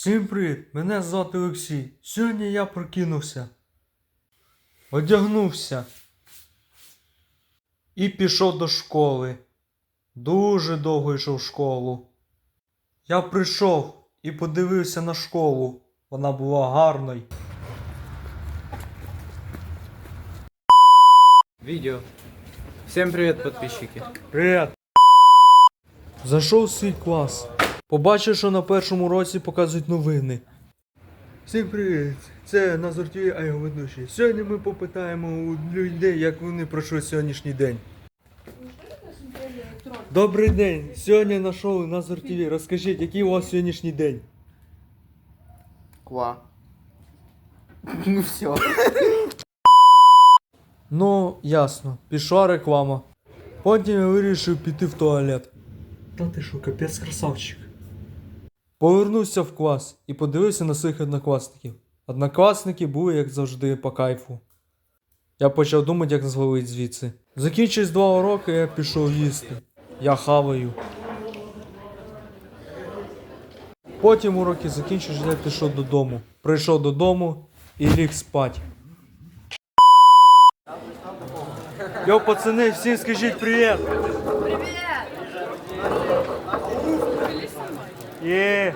Всім привіт! Мене звати Олексій. Сьогодні я прокинувся. Одягнувся. І пішов до школи. Дуже довго йшов в школу. Я прийшов і подивився на школу. Вона була гарною. Видео. Всем привет, подписчики. Привіт! Зайшов в свій клас. Побачив, що на першому році показують новини. Всім привіт! Це Назар ТВ, а його ведучий. Сьогодні ми попитаємо у людей, як вони пройшли сьогоднішній день. Добрий день! Сьогодні на шоу Назар ТВ. Розкажіть, який у вас сьогоднішній день? Ква. Ну все. Ну, ясно, пішла реклама. Потім я вирішив піти в туалет. Та ти що, капець красавчик. Повернувся в клас і подивився на своїх однокласників. Однокласники були, як завжди, по кайфу. Я почав думати, як звалить звідси. Закінчились два уроки, я пішов їсти. Я хаваю. Потім уроки закінчились, я пішов додому. Прийшов додому і ліг спать. Йо, пацани, всім скажіть привіт! Привіт! E